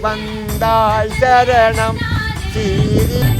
வந்தாய் சரணம். சீரி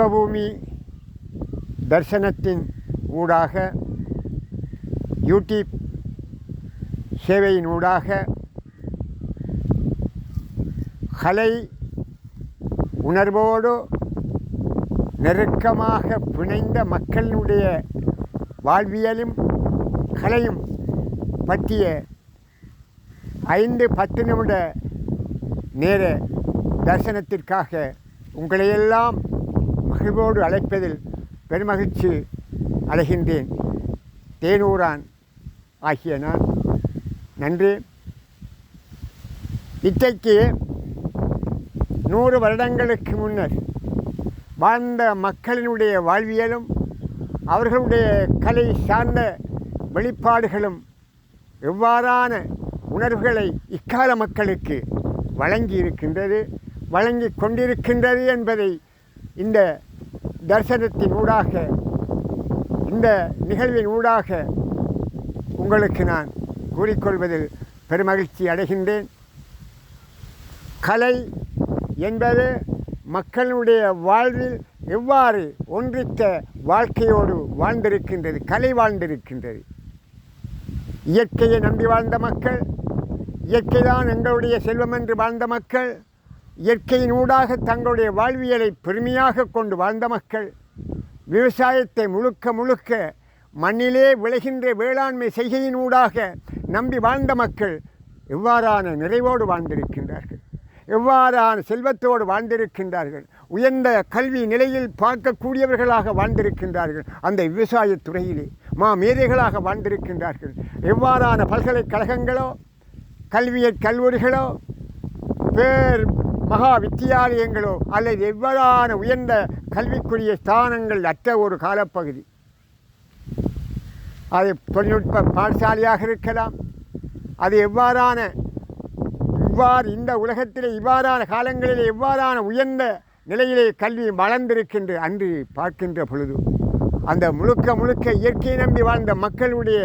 விஸ்வபூமி தர்சனத்தின் ஊடாக யூடியூப் சேவையின் ஊடாக கலை உணர்வோடு நெருக்கமாக பிணைந்த மக்களினுடைய வாழ்வியலும் கலையும் பற்றிய ஐந்து பத்து நிமிட நேர தரிசனத்திற்காக உங்களையெல்லாம் மகிழ்வோடு அழைப்பதில் பெருமகிழ்ச்சி அடைகின்றேன். தேனூரான் ஆகிய நான். நன்றி. இத்தைக்கு நூறு வருடங்களுக்கு முன்னர் வாழ்ந்த மக்களினுடைய வாழ்வியலும் அவர்களுடைய கலை சார்ந்த வெளிப்பாடுகளும் எவ்வாறான உணர்வுகளை இக்கால மக்களுக்கு வழங்கி இருக்கின்றது வழங்கி கொண்டிருக்கின்றது என்பதை இந்த தரிசனத்தின் ஊடாக இந்த நிகழ்வின் ஊடாக உங்களுக்கு நான் கூறிக்கொள்வதில் பெருமகிழ்ச்சி அடைகின்றேன். கலை என்பது மக்களுடைய வாழ்வில் எவ்வாறு ஒன்றித்த வாழ்க்கையோடு வாழ்ந்திருக்கின்றது கலை வாழ்ந்திருக்கின்றது? இயற்கையை நம்பி வாழ்ந்த மக்கள் இயற்கைதான் எங்களுடைய செல்வம் என்று வாழ்ந்த மக்கள் இயற்கையின் ஊடாக தங்களுடைய வாழ்வியலை பெருமையாக கொண்டு வாழ்ந்த மக்கள் விவசாயத்தை முழுக்க முழுக்க மண்ணிலே விளைகின்ற வேளாண்மை செய்கையின் ஊடாக நம்பி வாழ்ந்த மக்கள் எவ்வாறான நிறைவோடு வாழ்ந்திருக்கின்றார்கள்? எவ்வாறான செல்வத்தோடு வாழ்ந்திருக்கின்றார்கள்? உயர்ந்த கல்வி நிலையில் பார்க்கக்கூடியவர்களாக வாழ்ந்திருக்கின்றார்கள் அந்த விவசாயத் துறையிலே. மா மேதைகளாக வாழ்ந்திருக்கின்றார்கள். எவ்வாறான பல்கலைக்கழகங்களோ கல்வியற் கல்லூரிகளோ பேர் மகா வித்தியாலயங்களோ அல்லது எவ்வாறான உயர்ந்த கல்விக்குரிய ஸ்தானங்கள் அற்ற ஒரு காலப்பகுதி. அது தொழில்நுட்ப பாடசாலையாக இருக்கலாம். அது எவ்வாறான இவ்வாறு இந்த உலகத்திலே இவ்வாறான காலங்களிலே எவ்வாறான உயர்ந்த நிலையிலே கல்வி வளர்ந்திருக்கின்ற அன்று பார்க்கின்ற பொழுது அந்த முழுக்க முழுக்க இயற்கையை நம்பி வாழ்ந்த மக்களுடைய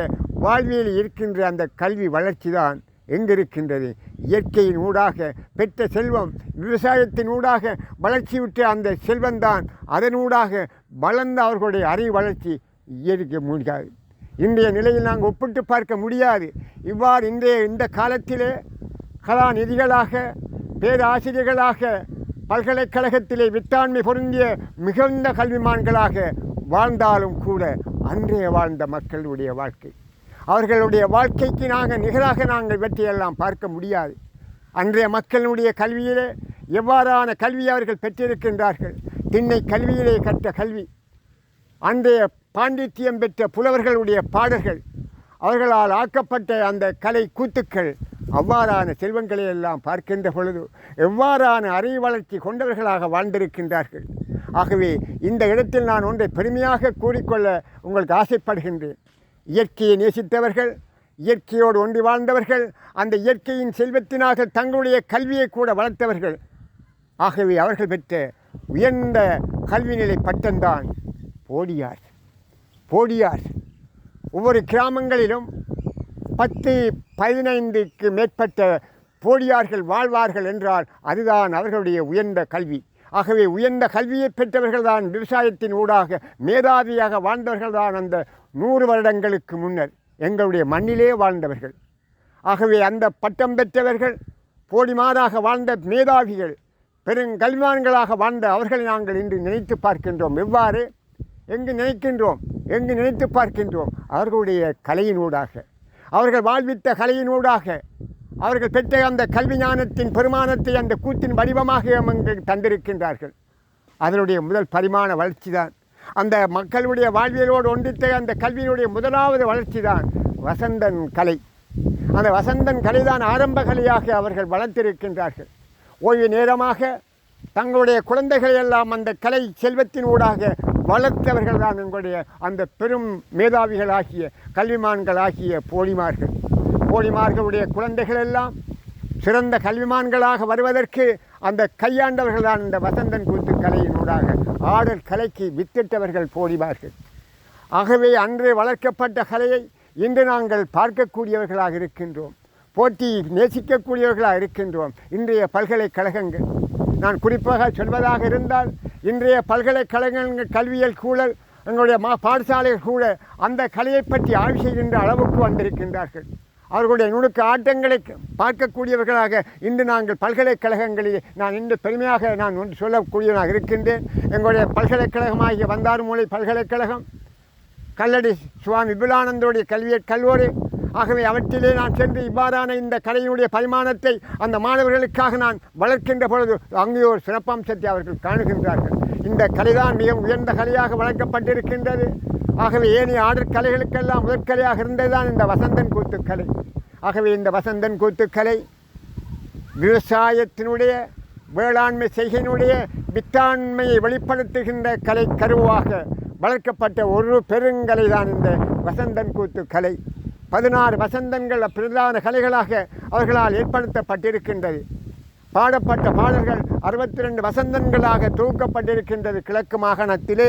வாழ்வியல் இருக்கின்ற அந்த கல்வி வளர்ச்சி தான் எங்கிருக்கின்றது? இயற்கையின் ஊடாக பெற்ற செல்வம் விவசாயத்தின் ஊடாக வளர்ச்சியுற்ற அந்த செல்வந்தான் அதனூடாக வளர்ந்த அவர்களுடைய அறிவு வளர்ச்சி இயற்கை முடியாது. இன்றைய நிலையில் நாங்கள் ஒப்பிட்டு பார்க்க முடியாது. இவ்வாறு இன்றைய இந்த காலத்திலே கலாநிதிகளாக பேராசிரியர்களாக பல்கலைக்கழகத்திலே வித்தாண்மை பொருந்திய மிகுந்த கல்விமான்களாக வாழ்ந்தாலும் கூட அன்றைய வாழ்ந்த மக்களுடைய வாழ்க்கை. அவர்களுடைய வாழ்க்கைக்கு நாங்கள் நிகராக நாங்கள் வெற்றியெல்லாம் பார்க்க முடியாது. அன்றைய மக்களுடைய கல்வியிலே எவ்வாறான கல்வி அவர்கள் பெற்றிருக்கின்றார்கள்? திண்ணை கல்வியிலே கற்ற கல்வி அன்றைய பாண்டித்தியம் பெற்ற புலவர்களுடைய பாடல்கள் அவர்களால் ஆக்கப்பட்ட அந்த கலை கூத்துக்கள் அவ்வாறான செல்வங்களை எல்லாம் பார்க்கின்ற பொழுது எவ்வாறான அறிவு வளர்ச்சி கொண்டவர்களாக வாழ்ந்திருக்கின்றார்கள்? ஆகவே இந்த இடத்தில் நான் ஒன்றை பெருமையாக கூறிக்கொள்ள உங்களுக்கு ஆசைப்படுகின்றேன். இயற்கையை நேசித்தவர்கள் இயற்கையோடு ஒன்றி வாழ்ந்தவர்கள் அந்த இயற்கையின் செல்வத்தினாக தங்களுடைய கல்வியை கூட வளர்த்தவர்கள். ஆகவே அவர்கள் பெற்ற உயர்ந்த கல்வி நிலை பட்டம்தான் போடியார். போடியார். ஒவ்வொரு கிராமங்களிலும் பத்து பதினைந்துக்கு மேற்பட்ட போடியார்கள் வாழ்வார்கள் என்றால் அதுதான் அவர்களுடைய உயர்ந்த கல்வி. ஆகவே உயர்ந்த கல்வியை பெற்றவர்கள் தான் விவசாயத்தின் ஊடாக மேதாவியாக வாழ்ந்தவர்கள் தான் அந்த நூறு வருடங்களுக்கு முன்னர் எங்களுடைய மண்ணிலே வாழ்ந்தவர்கள். ஆகவே அந்த பட்டம் பெற்றவர்கள் போடிமாறாக வாழ்ந்த மேதாவிகள் பெருங்கல்விமான்களாக வாழ்ந்த அவர்களை நாங்கள் இன்று நினைத்து பார்க்கின்றோம். எவ்வாறு? எங்கு நினைக்கின்றோம்? எங்கு நினைத்து பார்க்கின்றோம்? அவர்களுடைய கலையினூடாக. அவர்கள் வாழ்வித்த கலையினூடாக. அவர்கள் பெற்ற அந்த கல்வி ஞானத்தின் பெருமானத்தை அந்த கூத்தின் வடிவமாக எங்களுக்கு தந்திருக்கின்றார்கள். அதனுடைய முதல் பரிமாண வளர்ச்சி தான் அந்த மக்களுடைய வாழ்வியலோடு ஒன்றித்த அந்த கல்வியினுடைய முதலாவது வளர்ச்சி தான் வசந்தன் கலை. அந்த வசந்தன் கலைதான் ஆரம்ப கலையாக அவர்கள் வளர்த்திருக்கின்றார்கள். ஓய்வு நேரமாக தங்களுடைய குழந்தைகளை எல்லாம் அந்த கலை செல்வத்தின் ஊடாக வளர்த்தவர்கள் தான் எங்களுடைய அந்த பெரும் மேதாவிகளாகிய கல்விமான்களாகிய போலிமார்கள். போலிமார்களுடைய குழந்தைகள் எல்லாம் சிறந்த கல்விமான்களாக வருவதற்கு அந்த கையாண்டவர்கள் தான் இந்த வசந்தன் கூத்து கலையினூடாக ஆடல் கலைக்கு வித்திட்டவர்கள் போடிவார்கள் ஆகவே அன்றே வளர்க்கப்பட்ட கலையை இன்று நாங்கள் பார்க்கக்கூடியவர்களாக இருக்கின்றோம். போட்டி நேசிக்கக்கூடியவர்களாக இருக்கின்றோம். இன்றைய பல்கலைக்கழகங்கள். நான் குறிப்பாக சொல்வதாக இருந்தால் இன்றைய பல்கலைக்கழகங்கள் கல்வியல் சூழல் எங்களுடைய மா பாடசாலைகள் கூட அந்த கலையை பற்றி ஆய்வு செய்கின்ற அளவுக்கு வந்திருக்கின்றார்கள். அவர்களுடைய நுணுக்க ஆட்டங்களை பார்க்கக்கூடியவர்களாக இன்று நாங்கள் பல்கலைக்கழகங்களில் நான் இன்று பெருமையாக நான் ஒன்று சொல்லக்கூடியவனாக இருக்கின்றேன். எங்களுடைய பல்கலைக்கழகமாகிய வந்தாறுமூலை பல்கலைக்கழகம் கல்லடி சுவாமி விபுலானந்தருடைய கல்வியை கல்லூரி ஆகவே அவற்றிலே நான் சென்று இவ்வாறான இந்த கலையினுடைய பரிமாணத்தை அந்த மாணவர்களுக்காக நான் வளர்க்கின்ற பொழுது அங்கே ஒரு சிறப்பம்சத்தை அவர்கள் காணுகின்றார்கள். இந்த கலைதான் மிக உயர்ந்த கலையாக வளர்க்கப்பட்டிருக்கின்றது. ஆகவே ஏனைய ஆடற் கலைகளுக்கெல்லாம் முதற்கலையாக இருந்ததுதான் இந்த வசந்தன் கூத்துக்கலை. ஆகவே இந்த வசந்தன் கூத்துக்கலை விவசாயத்தினுடைய வேளாண்மை செய்கையினுடைய வித்தாண்மையை வெளிப்படுத்துகின்ற கலை கருவாக வளர்க்கப்பட்ட ஒரு பெருங்கலை தான் இந்த வசந்தன் கூத்து கலை பதினாறு வசந்தங்கள் பிரதான கலைகளாக அவர்களால் ஏற்படுத்தப்பட்டிருக்கின்றது. பாடப்பட்ட பாடல்கள் அறுபத்தி ரெண்டு வசந்தன்களாக தொகுக்கப்பட்டிருக்கின்றது கிழக்கு மாகாணத்திலே.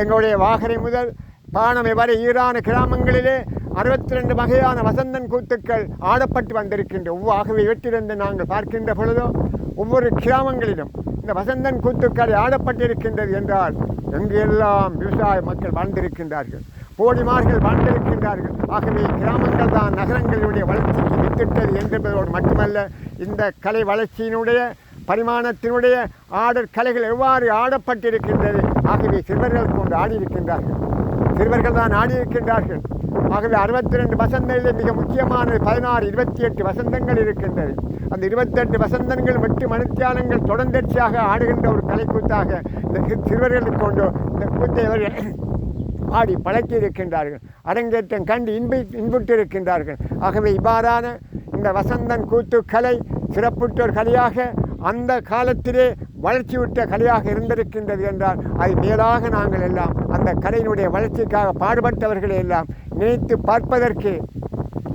எங்களுடைய வாகரை முதல் பானம் வரை ஈரான கிராமங்களிலே அறுபத்தி ரெண்டு வகையான வசந்தன் கூத்துக்கள் ஆடப்பட்டு வந்திருக்கின்ற ஒவ்வாகவே இவற்றிலிருந்து நாங்கள் பார்க்கின்ற பொழுதோ ஒவ்வொரு கிராமங்களிலும் இந்த வசந்தன் கூத்துக்கள் ஆடப்பட்டிருக்கின்றது என்றால் எங்கெல்லாம் விவசாய மக்கள் வாழ்ந்திருக்கின்றார்கள் போடிமார்கள் வாழ்ந்திருக்கின்றார்கள் ஆகவே கிராமங்கள் தான் நகரங்களுடைய வளர்ச்சிக்கு வித்திட்டது என்பதோடு மட்டுமல்ல இந்த கலை வளர்ச்சியினுடைய பரிமாணத்தினுடைய ஆடற் கலைகள் எவ்வாறு ஆடப்பட்டிருக்கின்றது ஆகவே சிறுவர்கள் கொண்டு ஆடியிருக்கின்றார்கள். சிறுவர்கள் தான் ஆடியிருக்கின்றார்கள் ஆகவே அறுபத்தி ரெண்டு வசந்தங்களில் மிக முக்கியமான பதினாறு இருபத்தி எட்டு வசந்தங்கள் இருக்கின்றது அந்த இருபத்தெட்டு வசந்தங்கள் மற்றும் மனுத்தியானங்கள் தொடர்ந்தர்ச்சியாக ஆடுகின்ற ஒரு கலைக்கூத்தாக இந்த சிறுவர்களுக்கு கொண்டு இந்த கூத்தை அவர்கள் ஆடி பழக்கி இருக்கின்றார்கள். அரங்கேற்றம் கண்டு இன்பி இன்புற்று இருக்கின்றார்கள். ஆகவே இவ்வாறான இந்த வசந்தன் கூத்து கலை சிறப்புற்றோர் கலையாக அந்த காலத்திலே வளர்ச்சியுற்ற கலையாக இருந்திருக்கின்றது என்றால் அது மேலாக நாங்கள் எல்லாம் இந்த கலையினுடைய வளர்ச்சிக்காக பாடுபட்டவர்களை எல்லாம் நினைத்து பார்ப்பதற்கு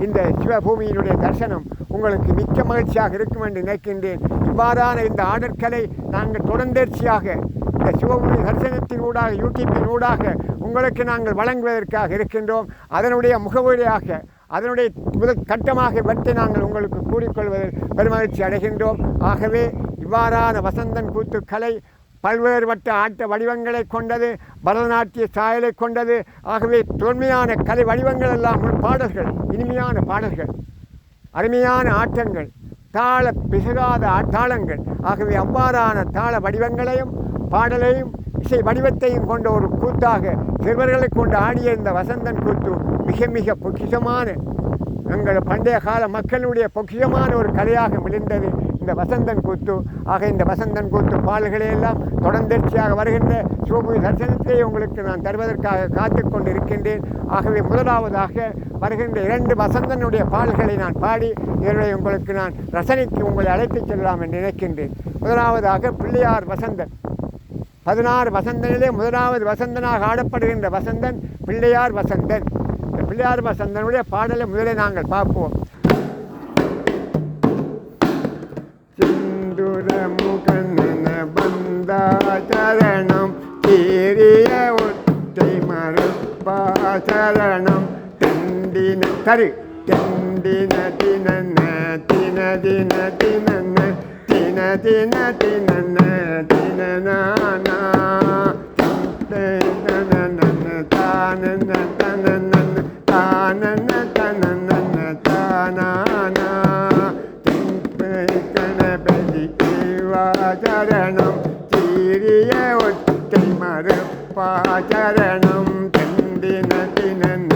இந்த சிவபூமியினுடைய தரிசனம் உங்களுக்கு மிக்க மகிழ்ச்சியாக இருக்கும் என்று நினைக்கின்றேன். இவ்வாறான இந்த ஆடற்கலை நாங்கள் தொடர்ந்தேர்ச்சியாக இந்த சிவபூமி தரிசனத்தின் ஊடாக யூடியூப்பின் ஊடாக உங்களுக்கு நாங்கள் வழங்குவதற்காக இருக்கின்றோம். அதனுடைய முகவரியாக அதனுடைய முதல் கட்டமாக இவற்றை நாங்கள் உங்களுக்கு கூறிக்கொள்வதில் பெருமகிழ்ச்சி அடைகின்றோம். ஆகவே இவ்வாறான வசந்தன் கூத்து கலை பல்வேறுபட்ட ஆட்ட வடிவங்களை கொண்டது பரதநாட்டிய சாயலை கொண்டது. ஆகவே தொன்மையான கலை வடிவங்கள் எல்லாம் பாடல்கள் இனிமையான பாடல்கள் அருமையான ஆட்டங்கள் தாள பிசகாத தாளங்கள் ஆகவே அவ்வாறான தாள வடிவங்களையும் பாடலையும் இசை வடிவத்தையும் கொண்ட ஒரு கூத்தாக சிறுவர்களை கொண்டு ஆடிய இந்த வசந்தன் கூத்து மிக மிக பொக்கிஷமான எங்கள் பண்டைய கால மக்களுடைய பொக்கிஷமான ஒரு கலையாக விழுந்தது இந்த வசந்தன் கூத்து. ஆக இந்த வசந்தன் கூத்து பாடல்களை எல்லாம் தொடர்ந்தேர்ச்சியாக வருகின்ற சிவபூமி தரிசனத்தை உங்களுக்கு நான் தருவதற்காக காத்து கொண்டு இருக்கின்றேன் ஆகவே முதலாவதாக வருகின்ற இரண்டு வசந்தனுடைய பாடல்களை நான் பாடி இதனுடைய உங்களுக்கு நான் ரசனைக்கு உங்களை அழைத்துச் செல்லலாம் என்று நினைக்கின்றேன். முதலாவதாக பிள்ளையார் வசந்தன். பதினாறு வசந்தனிலே முதலாவது வசந்தனாக ஆடப்படுகின்ற வசந்தன் பிள்ளையார் வசந்தன். இந்த பிள்ளையார் வசந்தனுடைய பாடலை முதலில் நாங்கள் பார்ப்போம். சிந்துரமுகன பந்தாச்சரணம் தீரிய ஒற்றை மறுப்பாச்சரணம் தண்டின தரு தண்டின தினன தின தின தினன தின தின தினன தினநானா தானன தனன தானன தனன மறுப்பாச்சரணம் தந்தின தினன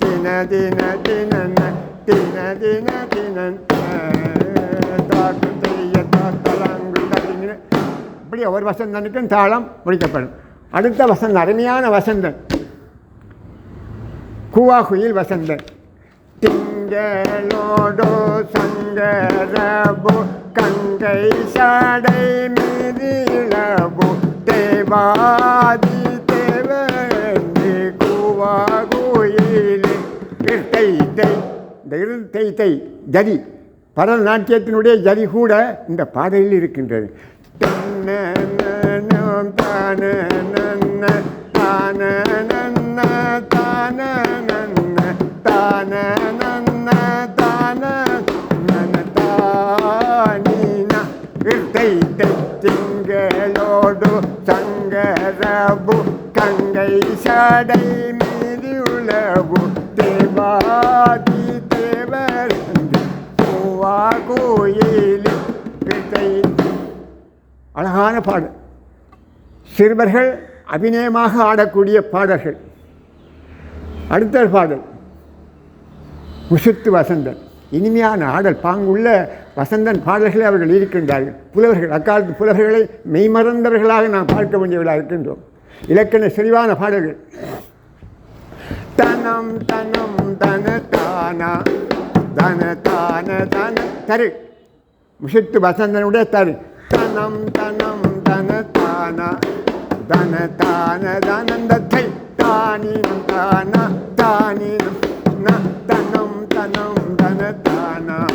தின தின தினன தின தின தினன் தாக்கு தெரிய தாத்தலாங்கு இப்படி ஒரு வசந்தனுக்கும் தாளம் முடிக்கப்படும் அடுத்த வசந்தம் அருமையான வசந்தன் குவாகுயில் வசந்தன் திங்களோடோ சங்கரபு கங்கை சடை மீதிலபு தேவாதி தேவந்து கூவா கோயிலே இருட்டை தை இந்த இருட்டை தை ஜதி பரதநாட்டியத்தினுடைய ஜதி கூட இந்த பாதையில் இருக்கின்றது. தான தானனன்ன, தான சடை மீதி உளவு தேவாதி தேவர் பூவா கோயில் அழகான பாடல். சிறுவர்கள் அபிநயமாக ஆடக்கூடிய பாடல்கள். அடுத்த பாடல். உசுத்து வசந்தன். இனிமையான ஆடல். பாங்குள்ள வசந்தன் பாடல்களை அவர்கள் இருக்கின்றார்கள். புலவர்கள் அக்காலத்து புலவர்களை மெய்மறந்தவர்களாக நாம் பார்க்க வேண்டியவர்களாக இருக்கின்றோம். இலக்கண செறிவான பாடல்கள். தனம் தனம் தன தானா தன தான தன. தரு. முசித்து வசந்தனுடைய தரு. தனம் தனம் தன தானா தன தான தனந்தத்தை. தானினம் தானா தானினம் தனம் தனம் தன தானா.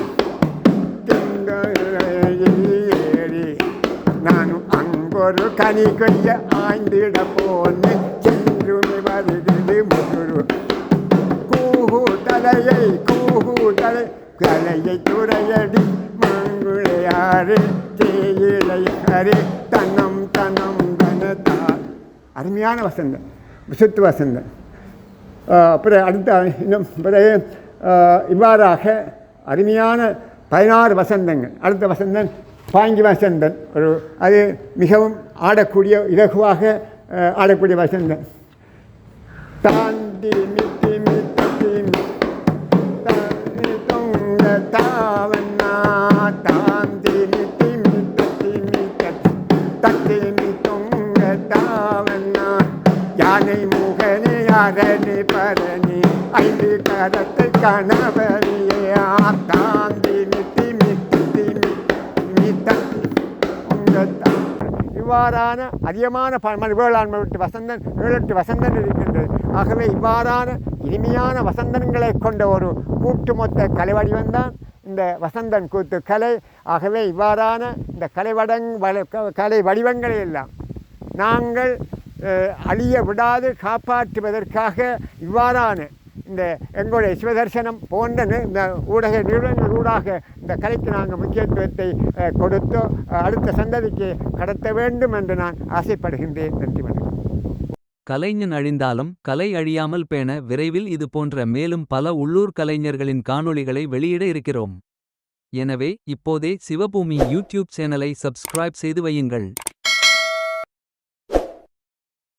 ஒரு கனி கொய்ய ஆய்ந்திட போன்னு சென்றுமே வருகிறது முதுரு. கூஹு தலையை கூஹு தலை கலையை துறையடி மங்குளையாறு தேயிலை ஹரே தனம் தன்னம் தனதா அருமையான வசந்தன் விசுத்து வசந்தன் அப்புறம் அடுத்த இன்னும் பிறகு இவ்வாறாக அருமையான பதினாறு வசந்தங்கள். அடுத்த வசந்தன் பாங்கி வசந்தன் ஒரு அது மிகவும் ஆடக்கூடிய இலகுவாக ஆடக்கூடிய வசந்தன் தாண்டி மித்தி மித்தி தாவண்ணா தாந்தி மித்தி மித்தி மித்தி தத்தி மி தாவண்ணா. யானை முகனே அரணி பரணி ஐந்து கரத்தை கணவரியே தாந்தி இவ்வாறான அதிகமான ப- வேளாண்மை விட்டு வசந்தன் ஏழெட்டு வசந்தன் இருக்கின்றது. ஆகவே இவ்வாறான இனிமையான வசந்தன்களை கொண்ட ஒரு கூட்டுமொத்த கலை வடிவம்தான் இந்த வசந்தன் கூத்து கலை. ஆகவே இவ்வாறான இந்த கலை வடங் வள- க- கலை வடிவங்களை எல்லாம் நாங்கள் அழிய விடாது காப்பாற்றுவதற்காக இவ்வாறான இந்த எங்களுடைய சிவதர்சனம் போன்ற இந்த ஊடக நிறுவனங்கள் ஊடாக இந்த கலைக்கு நாங்கள் முக்கியத்துவத்தை கொடுத்து அடுத்த சந்ததிக்கு கடத்த வேண்டும் என்று நான் ஆசைப்படுகின்றேன். நன்றி வணக்கம். கலைஞன் அழிந்தாலும் கலை அழியாமல் பேண விரைவில் இது போன்ற மேலும் பல உள்ளூர் கலைஞர்களின் காணொளிகளை வெளியிட இருக்கிறோம். எனவே இப்போதே சிவபூமி யூடியூப் சேனலை சப்ஸ்கிரைப் செய்து வையுங்கள்.